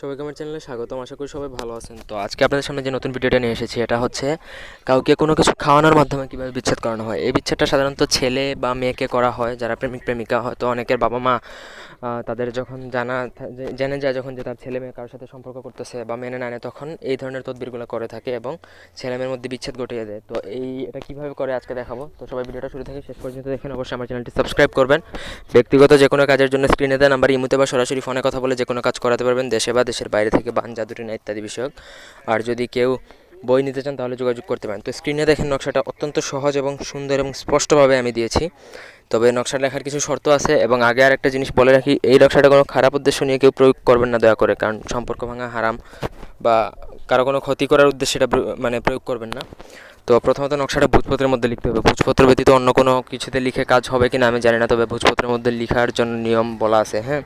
সবাইকে আমার চ্যানেলে স্বাগতম, আশা করি সবাই ভালো আছেন। তো আজকে আপনাদের সামনে যে নতুন ভিডিওটা নিয়ে এসেছি, এটা হচ্ছে কাউকে কোনো কিছু খাওয়ানোর মাধ্যমে কীভাবে বিচ্ছেদ করানো হয়। এই বিচ্ছেদটা সাধারণত ছেলে বা মেয়েকে করা হয়, যারা প্রেমিক, প্রেমিকা হয়তো অনেকের বাবা মা তাদের যখন জানা জেনে যায় যখন যে তার ছেলে মেয়ে কারোর সাথে সম্পর্ক করতেছে বা মেনে নেয় তখন এই ধরনের তদবিরগুলো করে থাকে এবং ছেলে মেয়ের মধ্যে বিচ্ছেদ ঘটিয়ে দেয়। তো এই, এটা কীভাবে করে আজকে দেখাবো? তো সবাই ভিডিওটা শুরু থেকে শেষ পর্যন্ত দেখেন। অবশ্যই আমার চ্যানেলটি সাবস্ক্রাইব করবেন। ব্যক্তিগত যে কোনো কাজের জন্য স্ক্রিনে দেওয়া নাম্বার ইমুতে বা সরাসরি ফোনে কথা বলে যে কোনো কাজ করাতে পারবেন। দেশে বা দেশের বাইরে থেকে বান জাদুটিনা ইত্যাদি বিষয়ক। আর যদি কেউ বই নিতে চান তাহলে যোগাযোগ করতে পারেন। তো স্ক্রিনে দেখেন নকশাটা অত্যন্ত সহজ এবং সুন্দর এবং স্পষ্টভাবে আমি দিয়েছি। তবে নকশা লেখার কিছু শর্ত আছে এবং আগে আর একটা জিনিস বলে রাখি, এই নকশাটা কোনো খারাপ উদ্দেশ্য নিয়ে কেউ প্রয়োগ করবেন না দয়া করে, কারণ সম্পর্ক ভাঙা হারাম বা কারও কোনো ক্ষতি করার উদ্দেশ্যে এটা মানে প্রয়োগ করবেন না। তো প্রথমত নকশাটা ভূজপত্রের মধ্যে লিখতে হবে। ভূজপত্র ব্যতীত অন্য কোনো কিছুতে লিখে কাজ হবে কি না আমি জানি না, তবে ভূজপত্রের মধ্যে লিখার জন্য নিয়ম বলা আছে হ্যাঁ?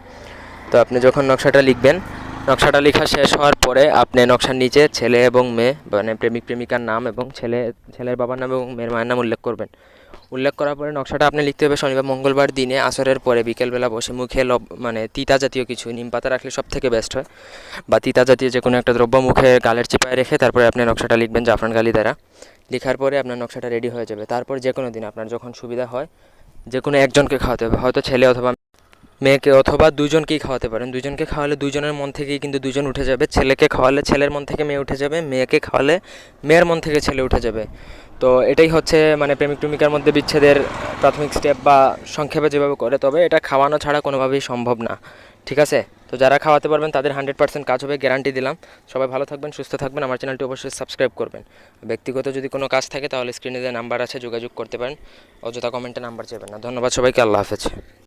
তো আপনি যখন নকশাটা লিখবেন নকশাটা লেখা শেষ হওয়ার পরে আপনি নকশার নিচে ছেলে এবং মেয়ে মানে প্রেমিক প্রেমিকার নাম এবং ছেলে, ছেলের বাবার নাম এবং মেয়ের মায়ের নাম উল্লেখ করবেন। উল্লেখ করার পরে নকশাটা আপনি লিখতে হবে শনিবার, মঙ্গলবার দিনে, আসরের পরে বিকেলবেলা বসে মুখে লব মানে তিতা জাতীয় কিছু, নিম পাতা রাখলে সব থেকে বেস্ট হয়। বা তিতা জাতীয় যে কোনো একটা দ্রব্য মুখে গালের চিপায় রেখে তারপরে আপনি নকশাটা লিখবেন জাফরান গালি দ্বারা। লেখার পরে আপনার নকশাটা রেডি হয়ে যাবে। তারপর যে কোনো দিন আপনার যখন সুবিধা হয় যে কোনো একজনকে খাওয়াতে হবে। হয়তো ছেলে অথবা মেয়েকে অথবা দুজনকেই খাওয়াতে পারেন। দুজনকে খাওয়ালে দুজনের মন থেকেই কিন্তু দুজন উঠে যাবে। ছেলেকে খাওয়ালে ছেলের মন থেকে মেয়ে উঠে যাবে, মেয়েকে খাওয়ালে মেয়ের মন থেকে ছেলে উঠে যাবে। তো এটাই হচ্ছে মানে প্রেমিক প্রেমিকার মধ্যে বিচ্ছেদের প্রাথমিক স্টেপ বা সংক্ষেপে যেভাবে করে, তবে এটা খাওয়ানো ছাড়া কোনোভাবেই সম্ভব না। ঠিক আছে? তো যারা খাওয়াতে পারবেন তাদের হান্ড্রেড পার্সেন্ট কাজ হবে গ্যারান্টি দিলাম। সবাই ভালো থাকবেন, সুস্থ থাকবেন। আমার চ্যানেলটি অবশ্যই সাবস্ক্রাইব করবেন। ব্যক্তিগত যদি কোনো কাজ থাকে তাহলে স্ক্রিনে যে নাম্বার আছে, যোগাযোগ করতে পারেন। অযথা কমেন্টে নাম্বার চাইবেন না। ধন্যবাদ সবাইকে, আল্লাহ হাফেজ।